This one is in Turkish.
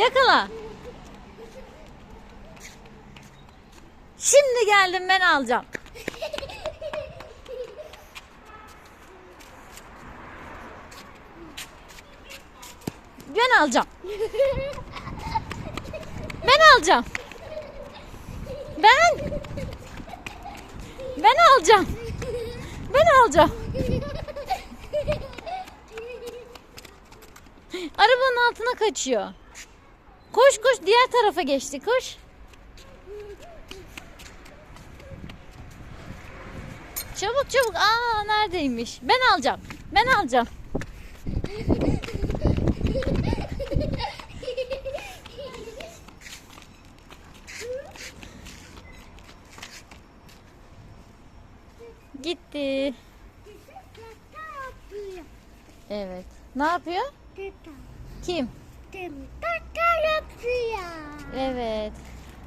Yakala. Şimdi geldim ben alacağım. Ben alacağım. Ben alacağım. Ben. Ben alacağım. Ben alacağım. Arabanın altına kaçıyor. Koş koş diğer tarafa geçti. Koş. Çabuk çabuk. Aa neredeymiş? Ben alacağım. Ben alacağım. Gitti. Evet. Ne yapıyor? Kim? Yapıyor.